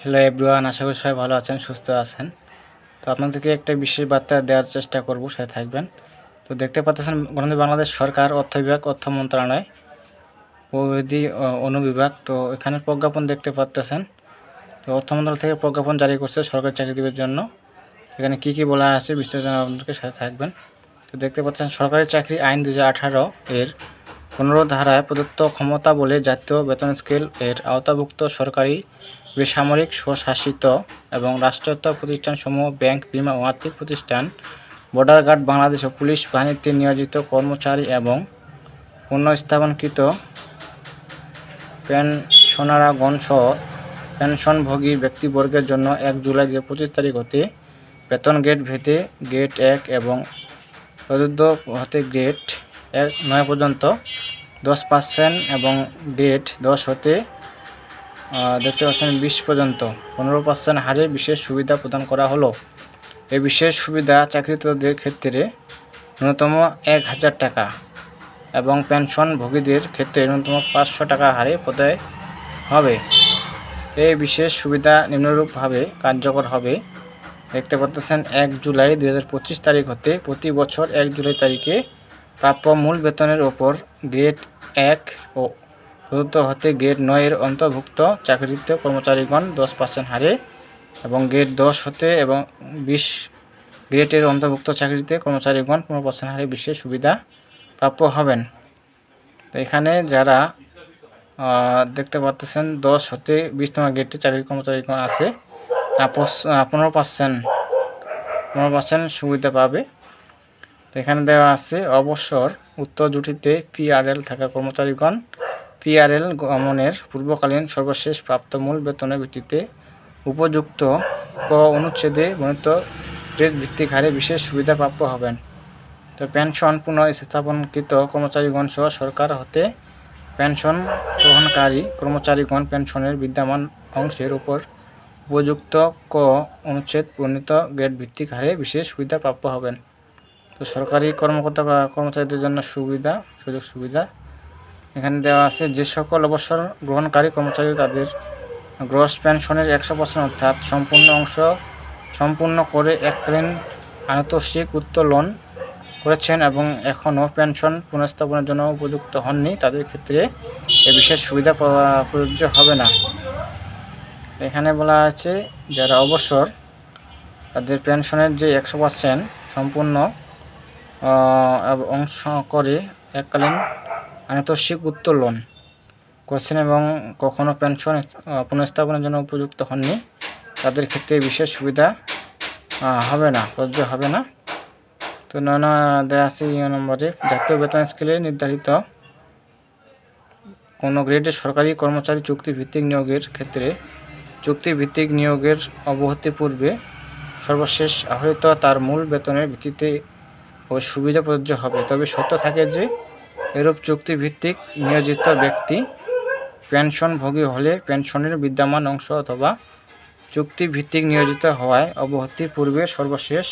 Hello everyone আশা করি সবাই ভালো আছেন, সুস্থ আছেন। তো আপনাদেরকে একটা বিশেষ বার্তা দেওয়ার চেষ্টা করব, সাথে থাকবেন। তো দেখতে পাচ্ছেন গণতন্ত্র বাংলাদেশ সরকার, অর্থ বিভাগ, অর্থ মন্ত্রণালয় প্রবিধি অনুবিভাগ। তো এখানে প্রজ্ঞাপন দেখতে পাচ্ছেন। তো অর্থ মন্ত্রণালয় থেকে প্রজ্ঞাপন জারি করছে সরকারি চাকরিজীবীর জন্য। এখানে কি কি বলা আছে বিস্তারিত আপনাদেরকে সাথে থাকবেন। তো দেখতে পাচ্ছেন, সরকারি চাকরি আইন দু হাজার আঠারো এর পনেরো ধারায় প্রদত্ত ক্ষমতা বলে জাতীয় বেতন স্কেল এর আওতাভুক্ত সরকারি বেসামরিক স্বশাসিত এবং রাষ্ট্রায়ত্ত প্রতিষ্ঠানসমূহ ব্যাংক, বিমা ও আর্থিক প্রতিষ্ঠান, বর্ডার গার্ড, বাংলাদেশ ও পুলিশ বাহিনীতে নিয়োজিত কর্মচারী এবং পুনঃস্থাপনকৃত পেনশনারাগণ সহ পেনশনভোগী ব্যক্তিবর্গের জন্য এক জুলাই দু পঁচিশ তারিখ হতে বেতন গেট ভেদে গেট এক এবং প্রদত্ত হতে গ্রেড এক নয় পর্যন্ত দশ পার্সেন্ট এবং গ্রেড দশ হতে দেখতে পাচ্ছেন বিশ পর্যন্ত। পনেরো পার্সেন্ট হারে বিশেষ সুবিধা প্রদান করা হলো। এই বিশেষ সুবিধা চাকরিতদের ক্ষেত্রে ন্যূনতম এক হাজার টাকা এবং পেনশনভোগীদের ক্ষেত্রে ন্যূনতম পাঁচশো টাকা হারে প্রদায় হবে। এই বিশেষ সুবিধা নিম্নরূপভাবে কার্যকর হবে। দেখতে পাচ্ছেন এক জুলাই দু হাজার পঁচিশ তারিখ হতে প্রতি বছর এক জুলাই তারিখে প্রাপ্য মূল বেতনের ওপর গ্রেড এক ও প্রদত্ত হতে গ্রেড নয়ের অন্তর্ভুক্ত চাকরিত কর্মচারীগণ দশ পার্সেন্ট হারে এবং গ্রেড দশ হতে এবং বিশ গ্রেডের অন্তর্ভুক্ত চাকরিতে কর্মচারীগণ পনেরো পার্সেন্ট হারে বিশেষ সুবিধা প্রাপ্য হবেন। তো এখানে যারা দেখতে পাচ্ছেন দশ হতে বিশতম গ্রেডে চাকরি কর্মচারীগণ আছে পনেরো পার্সেন্ট পনেরো পার্সেন্ট সুবিধা পাবে। তো এখানে দেওয়া আছে অবসর, উত্তর জুটিতে পিআরএল থাকা কর্মচারীগণ পিআরএল গমনের পূর্বকালীন সর্বশেষ প্রাপ্ত মূল বেতনের ভিত্তিতে উপযুক্ত ক অনুচ্ছেদে বর্ণিত গ্রেড ভিত্তিক হারে বিশেষ সুবিধা প্রাপ্য হবেন। তো পেনশন পুনঃস্থাপনকৃত কর্মচারীগণ সহ সরকার হতে পেনশন গ্রহণকারী কর্মচারীগণ পেনশনের বিদ্যমান অংশের উপর উপযুক্ত ক অনুচ্ছেদ বর্ণিত গ্রেড ভিত্তিক হারে বিশেষ সুবিধা প্রাপ্য হবেন। তো সরকারি কর্মকর্তা বা কর্মচারীদের জন্য সুবিধা, সুযোগ সুবিধা এখানে দেওয়া আছে যে সকল অবসর গ্রহণকারী কর্মচারী তাদের গ্রস পেনশনের একশো পার্সেন্ট অর্থাৎ সম্পূর্ণ অংশ সম্পূর্ণ করে এককালীন আনুতোষিক উত্তোলন করেছেন এবং এখনও পেনশন পুনঃস্থাপনের জন্য উপযুক্ত হননি। তাদের ক্ষেত্রে এ বিশেষ সুবিধা প্রযোজ্য হবে না। এখানে বলা আছে, যারা অবসর তাদের পেনশনের যে একশো পার্সেন্ট সম্পূর্ণ অংশ করে এককালীন আনুতোষিক উত্তোলন করছেন এবং কখনো পেনশন পুনঃস্থাপনের জন্য উপযুক্ত হননি। তাদের ক্ষেত্রে বিশেষ সুবিধা হবে না, প্রযোজ্য হবে না। তো আছে ইয়ে নম্বরে, জাতীয় বেতন স্কেলে নির্ধারিত কোনো গ্রেডে সরকারি কর্মচারী চুক্তিভিত্তিক নিয়োগের ক্ষেত্রে চুক্তিভিত্তিক নিয়োগের অবহতি পূর্বে সর্বশেষ আহরিত তার মূল বেতনের ভিত্তিতে ও সুবিধা প্রযোজ্য হবে। তবে সত্য থাকে যে এরূপ চুক্তিভিত্তিক নিয়োজিত ব্যক্তি পেনশনভোগী হলে পেনশনের বিদ্যমান অংশ অথবা চুক্তিভিত্তিক নিয়োজিত হওয়ায় অবহতি পূর্বে সর্বশেষ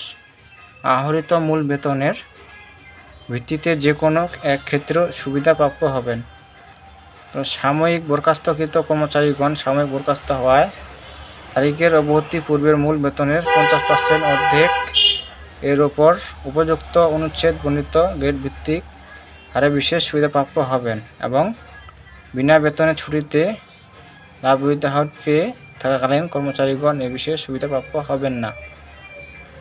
আহরিত মূল বেতনের ভিত্তিতে যে কোনো এক ক্ষেত্রে সুবিধাপ্রাপ্য হবেন। তো সাময়িক বরখাস্তকৃত কর্মচারীগণ সাময়িক বরখাস্ত হওয়ায় তারিখের অবহতি পূর্বের মূল বেতনের পঞ্চাশ পার্সেন্ট অর্ধেক এর ওপর উপযুক্ত অনুচ্ছেদ বর্ণিত গেট ভিত্তিক হারে বিশেষ সুবিধাপ্রাপ্য হবেন এবং বিনা বেতনে ছুটিতে লাভ উইদাউট পে থাকাকালীন কর্মচারীগণ এ বিশেষ সুবিধাপ্রাপ্য হবেন না।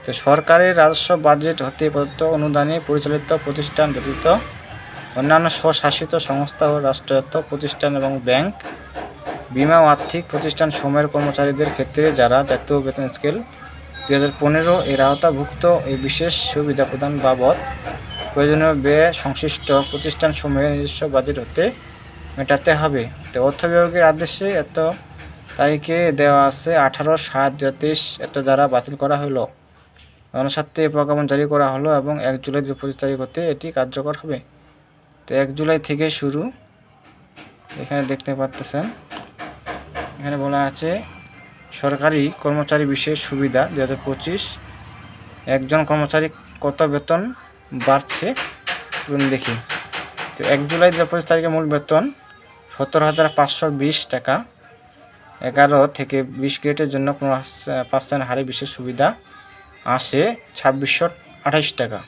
তো সরকারের রাজস্ব বাজেট হতে প্রদত্ত অনুদানে পরিচালিত প্রতিষ্ঠান ব্যতীত অন্যান্য স্বশাসিত সংস্থা ও রাষ্ট্রায়ত্ত প্রতিষ্ঠান এবং ব্যাংক, বিমা ও আর্থিক প্রতিষ্ঠান সময়ের কর্মচারীদের ক্ষেত্রে যারা জাতীয় বেতন স্কেল দু হাজার পনেরো এর আওতাভুক্ত এই বিশেষ সুবিধা প্রদান বাবদ প্রয়োজনীয় ব্যয় সংশ্লিষ্ট প্রতিষ্ঠান সমূহের নিজস্ব বাজেট হতে মেটাতে হবে। তো অর্থ বিভাগের আদেশে এত তারিখে দেওয়া আছে আঠারো সাত দু এত দ্বারা বাতিল করা হলো। অনুসারে এই প্রজ্ঞাপন জারি করা হলো এবং এক জুলাই দু পঁচিশ তারিখ হতে এটি কার্যকর হবে। তো এক জুলাই থেকে শুরু, এখানে দেখতে পাচ্ছেন, এখানে বলা আছে, সরকারি কর্মচারী বিশেষ সুবিধা দু হাজার পঁচিশ, একজন কর্মচারী কত বেতন বাড়ছে। চলুন দেখি, তো এক জুলাই দু হাজার পঁচিশ তারিখে মূল বেতন সত্তর হাজার পাঁচশো বিশ টাকা। এগারো থেকে বিশ গ্রেডের জন্য কোনো পার্সেন্ট হারে বিশেষ সুবিধা আসে ছাব্বিশশো আঠাশ টাকা।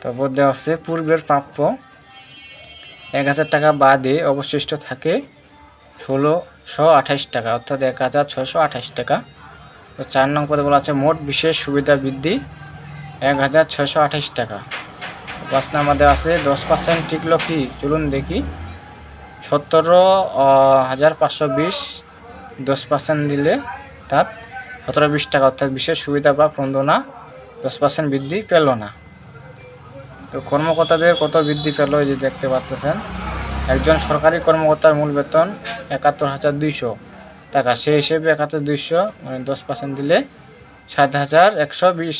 তারপর দেওয়া আছে, পূর্বের প্রাপ্য এক হাজার টাকা বাদে অবশিষ্ট থাকে ষোলোশো আঠাশ টাকা, অর্থাৎ এক হাজার ছশো আঠাশ টাকা। তো চার নং পদে বলা আছে, মোট বিশেষ সুবিধা বৃদ্ধি এক হাজার ছশো আঠাশ টাকা। নাম্বার দেওয়া আছে, দশ পার্সেন্ট টিকলো কি? চলুন দেখি। সতেরো হাজার পাঁচশো বিশ, দশ পার্সেন্ট দিলে তার সতেরো বিশ টাকা, অর্থাৎ বিশেষ সুবিধা বা প্রণোদনা দশ পার্সেন্ট বৃদ্ধি পেল না। তো কর্মকর্তাদের কত বৃদ্ধি পেল যে দেখতে পাচ্ছেন? একজন সরকারি কর্মকর্তার মূল বেতন একাত্তর হাজার দুইশো টাকা। সে হিসেবে একাত্তর দুইশো মানে দশ পার্সেন্ট দিলে সাত হাজার একশো বিশ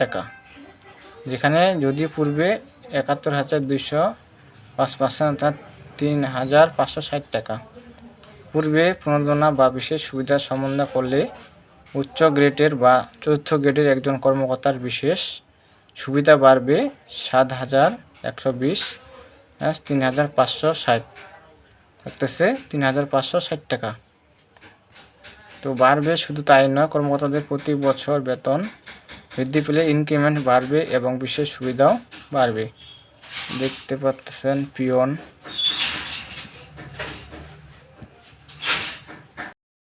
টাকা। যেখানে যদি পূর্বে একাত্তর হাজার দুইশো পাঁচ পার্সেন্ট অর্থাৎ তিন হাজার পাঁচশো ষাট টাকা। পূর্বে প্রণোদনা বা বিশেষ সুবিধা সম্বন্ধ করলে উচ্চ গ্রেডের বা চতুর্থ গ্রেডের একজন কর্মকর্তার বিশেষ সুবিধা বাড়বে সাত হাজার একশো বিশ তিন হাজার পাঁচশো ষাট। থাকতেছে তিন হাজার পাঁচশো ষাট টাকা। তো বাড়বে শুধু তাই নয়, কর্মকর্তাদের প্রতি বছর বেতন বৃদ্ধি পেলে ইনক্রিমেন্ট বাড়বে এবং বিশেষ সুবিধাও বাড়বে। দেখতে পাচ্ছেন পিয়ন